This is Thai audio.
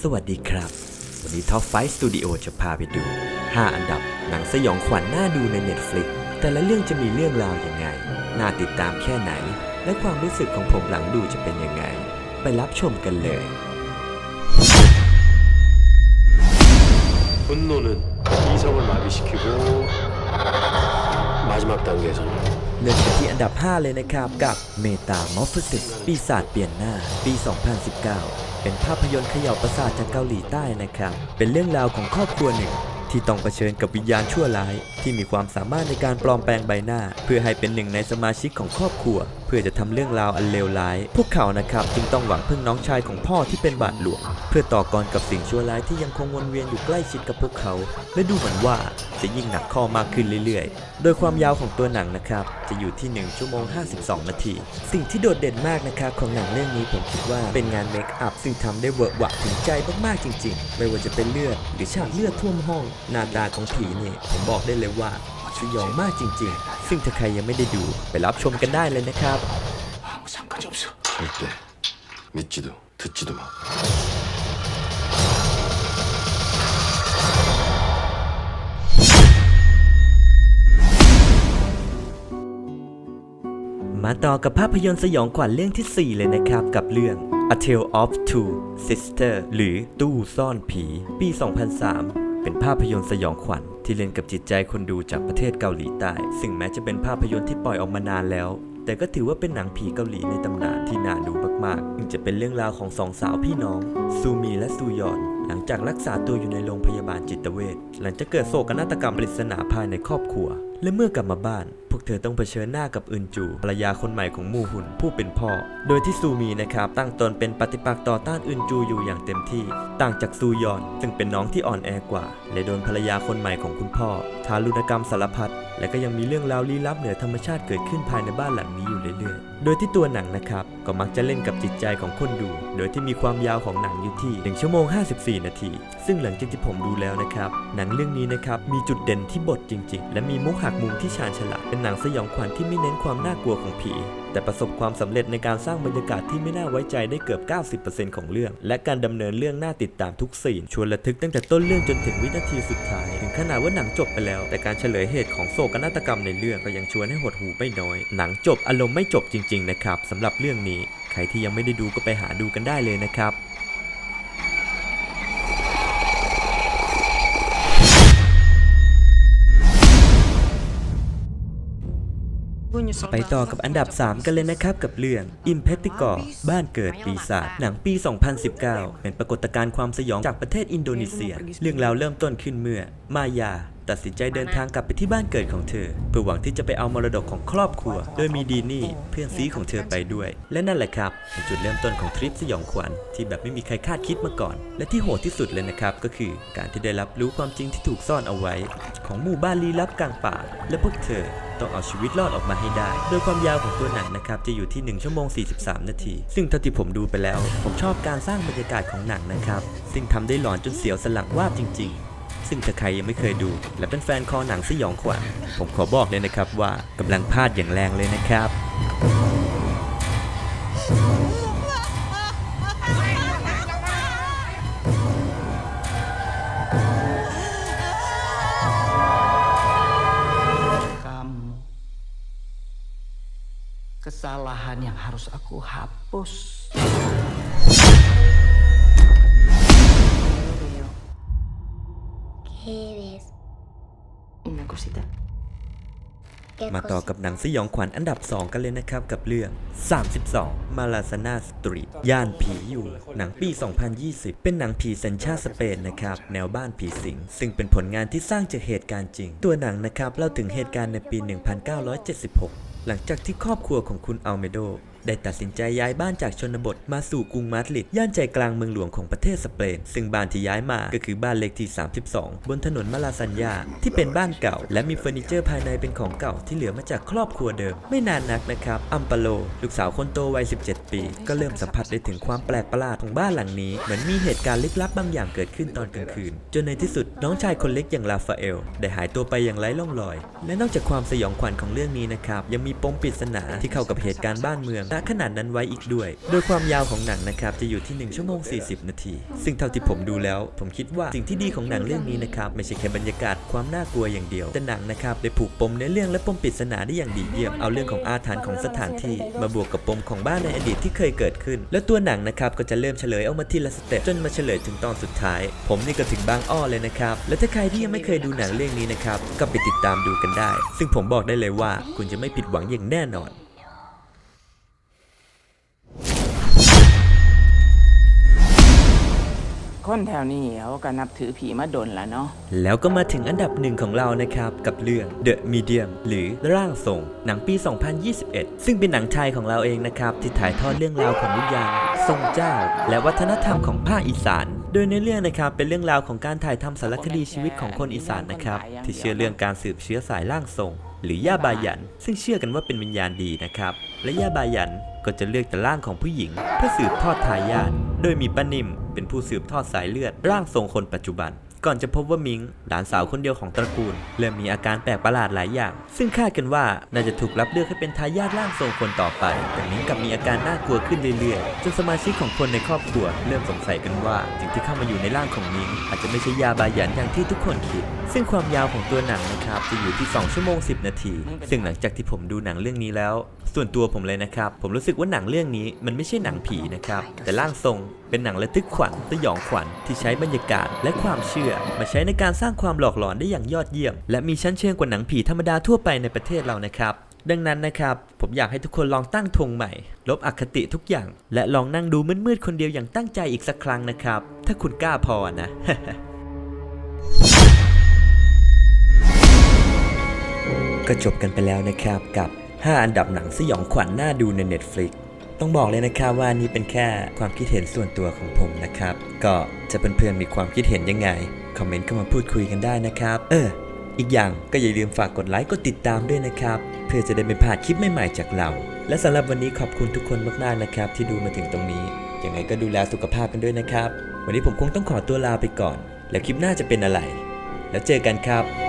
สวัสดีครับ วันนี้ Top 5 Studio จะพาไปดู 5 อันดับหนังสยองขวัญน่าดูใน Netflix แต่ละเรื่องจะมีเรื่องราวยังไง น่าติดตามแค่ไหน และความรู้สึกของผมหลังดูจะเป็นยังไง ไปรับชมกันเลย 분노는 이성을 마비시키고 마지막 단계에서는 เริ่มกันที่อันดับ 5 เลยนะครับกับเมตามอฟฟิสปีศาจเปลี่ยนหน้าปี 2019 เป็นภาพยนตร์เขย่าประสาทจากเกาหลีใต้นะครับ เป็นเรื่องราวของครอบครัวหนึ่งที่ต้องเผชิญกับวิญญาณชั่วร้าย ที่มีความสามารถในการปลอมแปลงใบหน้า เพื่อให้เป็นหนึ่งในสมาชิกของครอบครัวเพื่อจะทำเรื่องราวอันเลวร้าย พวกเขานะครับจึงต้องหวังพึ่งน้องชายของพ่อที่เป็นบาทหลวงเพื่อต่อกรกับสิ่งชั่วร้ายที่ยังคงวนเวียนอยู่ใกล้ชิดกับพวกเขา และดูเหมือนว่าจะยิ่งหนักข้อมากขึ้นเรื่อยๆ โดยความยาวของตัวหนังนะครับจะอยู่ที่ 1 ชั่วโมง 52 นาที สิ่งที่โดดเด่นมากนะครับของหนังเรื่องนี้ผมคิดว่าเป็นงานเมคอัพซึ่งทำได้เวอร์หวะถึงใจมากๆจริง ๆ ไม่ว่าจะเป็นเลือด หรือฉากเลือดท่วมห้องหน้าตาของผีนี่ผมบอกได้เลยว่า สยองมากจริง ๆ ซึ่งถ้าใครยังไม่ได้ดูไปรับชมกันได้เลยนะครับ 아무 상관이 없어 절대 믿지도 듣지도 마. มาต่อกับภาพยนตร์สยองขวัญเรื่องทีสี่ 4 เลยนะครับ กับเรื่อง A Tale of Two Sister หรือตู้ซ่อนผี ปี 2003 เป็นภาพยนตร์สยองขวัญที่เล่นกับจิตใจคนดูจากประเทศเกาหลีใต้ ซึ่งแม้จะเป็นภาพยนตร์ที่ปล่อยออกมานานแล้ว แต่ก็ถือว่าเป็นหนังผีเกาหลีในตำนานที่น่าดูมากๆ จะเป็นเรื่องราวของสองสาวพี่น้องซูมีและซูยอนหลังจากรักษาตัวอยู่ในโรงพยาบาลจิตเวชหลังจากเกิดโศกนาฏกรรมปริศนาภายในครอบครัวและเมื่อกลับมาบ้าน พวกเธอต้องเผชิญหน้ากับอึนจูภรรยาคนใหม่ของมูฮุนผู้เป็นพ่อ โดยที่ซูมีนะครับตั้งตนเป็นปฏิปักษ์ต่อต้านอึนจูอยู่อย่างเต็มที่ ต่างจากซูยอน ซึ่งเป็นน้องที่อ่อนแอกว่า และโดนภรรยาคนใหม่ของคุณพ่อ ทารุณกรรมสารพัดและก็ยังมีเรื่องราวลี้ลับเหนือธรรมชาติเกิดขึ้นภายในบ้านหลังนี้อยู่ เรื่อยๆ โดยที่ตัวหนังนะครับ ก็มักจะเล่นกับจิตใจของคนดู โดยที่มีความยาวของหนังอยู่ที่ 1 ชั่วโมง 54 นาที ซึ่งหลังจากที่ผมดูแล้วนะครับ หนังเรื่องนี้นะครับมีจุดเด่นที่บทจริง ๆ และมีมุกหักมุมที่ชาญฉลาดเป็นหนังสยองขวัญที่ไม่เน้นความน่ากลัวของผี แต่ประสบความสำเร็จในการสร้างบรรยากาศที่ไม่น่าไว้ใจได้เกือบ 90%ของเรื่อง และการดำเนินเรื่องน่าติดตามทุกซีนชวนระทึกตั้งแต่ต้นเรื่องจนถึงวินาทีสุดท้าย ถึงขนาดว่าหนังจบไปแล้ว แต่การเฉลยเหตุของโศกนาฏกรรมในเรื่องก็ยังชวนให้หดหูไม่น้อย หนังจบอารมณ์ไม่จบจริง ๆ นะครับสำหรับเรื่องนี้ ใครที่ยังไม่ได้ดูก็ไปหาดูกันได้เลยนะครับ ไปต่อกับอันดับ 3 กันเลยนะครับกับเรื่อง i m p e t i g o r บ้านเกิดปีศาจหนังปี 2019 เป็นปรากฏการณ์ความสยองจากประเทศอินโดนีเซีย เรื่องราวเริ่มต้นขึ้นเมื่อ มายา ตัดสินใจเดินทางกลับไปที่บ้านเกิดของเธอ เพื่อหวังที่จะไปเอามรดกของครอบครัว โดยมีดีนี่เพื่อนซีของเธอไปด้วย และนั่นแหละครับเป็นจุดเริ่มต้นของทริปสยองขวัญที่แบบไม่มีใครคาดคิดมาก่อน และที่โหดที่สุดเลยนะครับก็คือการที่ได้รับรู้ความจริงที่ถูกซ่อนเอาไว้ ของหมู่บ้านลี้ลับกลางป่า และพวกเธอต้องเอาชีวิตรอดออกมาให้ได้ โดยความยาวของตัวหนังนะครับจะอยู่ที่ 1 ชั่วโมง 43 นาที ซึ่งเท่าที่ผมดูไปแล้ว ผมชอบการสร้างบรรยากาศของหนังนะครับ ซึ่งทำได้หลอนจนเสียวสนหลังวาบจริง ๆ ซึ่งถ้าใครยังไม่เคยดู และเป็นแฟนคอหนังสยองขวัญผมขอบอกเลยนะครับว่ากำลังพลาดอย่างแรงเลยนะครับ kamu. Kesalahan yang harus aku hapus. ¿Qué ves? Una cosita. ¿Qué มาต่อ cosa? กับหนังสยองขวัญอันดับ 2 กันเลยนะครับกับเรื่อง 32 มาลาซานาสตรีทย่านผีอยู่ หนังปี 2020 เป็นหนังผีสัญชาติสเปนนะครับ แนวบ้านผีสิง ซึ่งเป็นผลงานที่สร้างจากเหตุการณ์จริง ตัวหนังนะครับเล่าถึงเหตุการณ์ในปี 1976 หลังจากที่ครอบครัวของคุณอัลเมโด ได้ตัดสินใจย้ายบ้านจากชนบทมาสู่กรุงมาดริดย่านใจกลางเมืองหลวงของประเทศสเปน ซึ่งบ้านที่ย้ายมาก็คือบ้านเลขที่ 32 บนถนนมาลาซันยาที่เป็นบ้านเก่า และมีเฟอร์นิเจอร์ภายในเป็นของเก่าที่เหลือมาจากครอบครัวเดิม ไม่นานนักนะครับอัมปาโล ลูกสาวคนโตวัย 17 ปี ก็เริ่มสัมผัสได้ถึงความแปลกประหลาดของบ้านหลังนี้เหมือนมีเหตุการณ์ลึกลับบางอย่างเกิดขึ้นตอนกลางคืน จนในที่สุดน้องชายคนเล็กอย่างลาฟาเอลได้หายตัวไปอย่างไร้ร่องรอย และนอกจากความสยองขวัญของเรื่องนี้นะครับยังมีปมปริศนาที่เข้ากับเหตุการณ์บ้านเมืองะขนาดนั้นไว้อีกด้วย โดยความยาวของหนังนะครับจะอยู่ที่ 1 ชั่วโมง 40 นาที ซึ่งเท่าที่ผมดูแล้ว ผมคิดว่าสิ่งที่ดีของหนังเรื่องนี้นะครับไม่ใช่แค่บรรยากาศความน่ากลัวอย่างเดียว แต่หนังนะครับได้ผูกปมในเรื่องและปมปริศนาได้อย่างดีเยี่ยม เอาเรื่องของอาถรรพ์ของสถานที่ มาบวกกับปมของบ้านในอดีตที่เคยเกิดขึ้น แล้วตัวหนังนะครับก็จะเริ่มเฉลยออกมาทีละสเต็ปจนมาเฉลยถึงตอนสุดท้าย ผมนี่ก็ถึงบางอ้อเลยนะครับ และถ้าใครที่ยังไม่เคยดูหนังเรื่องนี้นะครับก็ไปติดตามดูกันได้ ซึ่งผมบอกได้เลยว่าคุณจะไม่ผิดหวังอย่างแน่นอน คนแถวนี้เขาก็นับถือผีมาดนแล้วเนาะ แล้วก็มาถึงอันดับหนึ่งของเรานะครับ กับเรื่อง The Medium หรือร่างทรง หนังปี 2021 ซึ่งเป็นหนังไทยของเราเองนะครับ ที่ถ่ายทอดเรื่องราวของวิญญาณทรงเจ้า และวัฒนธรรมของภาคอีสาน โดยในเรื่องนะครับเป็นเรื่องราวของการถ่ายทำสารคดีชีวิตของคนอีสานนะครับที่เชื่อเรื่องการสืบเชื้อสายร่างทรง หรือย่าบายัน ซึ่งเชื่อกันว่าเป็นวิญญาณดีนะครับและย่าบายันก็จะเลือกแต่ร่างของผู้หญิง เพื่อสืบทอดทายาทโดยมีป้านิ่ม เป็นผู้สืบทอดสายเลือด ร่างทรงคนปัจจุบัน ก่อนจะพบว่ามิงหลานสาวคนเดียวของตระกูล เริ่มมีอาการแปลกประหลาดหลายอย่าง ซึ่งคาดกันว่าน่าจะถูกรับเลือกให้เป็นทายาทร่างทรงคนต่อไป แต่มิงกลับมีอาการน่ากลัวขึ้นเรื่อยๆจนสมาชิกของคนในครอบครัว เริ่มสงสัยกันว่าสิ่งที่เข้ามาอยู่ในร่างของมิง อาจจะไม่ใช่ยาบายันอย่างที่ทุกคนคิด ซึ่งความยาวของตัวหนังนะครับจะอยู่ที่ 2 ชั่วโมง 10 นาที ซึ่งหลังจากที่ผมดูหนังเรื่องนี้แล้ว ส่วนตัวผมเลยนะครับ ผมรู้สึกว่าหนังเรื่องนี้มันไม่ใช่หนังผีนะครับ แต่ร่างทรงเป็นหนังระทึกขวัญสยองขวัญที่ใช้บรรยากาศและความเชื่อ มาใช้ในการสร้างความหลอกหลอนได้อย่างยอดเยี่ยม และมีชั้นเชิงกว่าหนังผีธรรมดาทั่วไปในประเทศเรานะครับดังนั้นนะครับ ผมอยากให้ทุกคนลองตั้งธงใหม่ ลบอคติทุกอย่าง และลองนั่งดูมืดๆคนเดียวอย่างตั้งใจอีกสักครั้งนะครับ ถ้าคุณกล้าพอนะก็จบกันไปแล้วนะครับกับ 5 อันดับหนังสยองขวัญน่าดูใน Netflix ต้องบอกเลยนะครับว่านี่เป็นแค่ความคิดเห็นส่วนตัวของผมนะครับ ก็จะเพื่อนๆมีความคิดเห็นยังไง คอมเมนต์เข้ามาพูดคุยกันได้นะครับ เออ อีกอย่างก็อย่าลืมฝากกดไลค์กดติดตามด้วยนะครับ เพื่อจะได้ไม่พลาดคลิปใหม่ๆจากเรา และสำหรับวันนี้ขอบคุณทุกคนมากๆนะครับ ที่ดูมาถึงตรงนี้ยังไงก็ดูแลสุขภาพกันด้วยนะครับ วันนี้ผมคงต้องขอตัวลาไปก่อน แล้วคลิปหน้าจะเป็นอะไร แล้วเจอกันครับ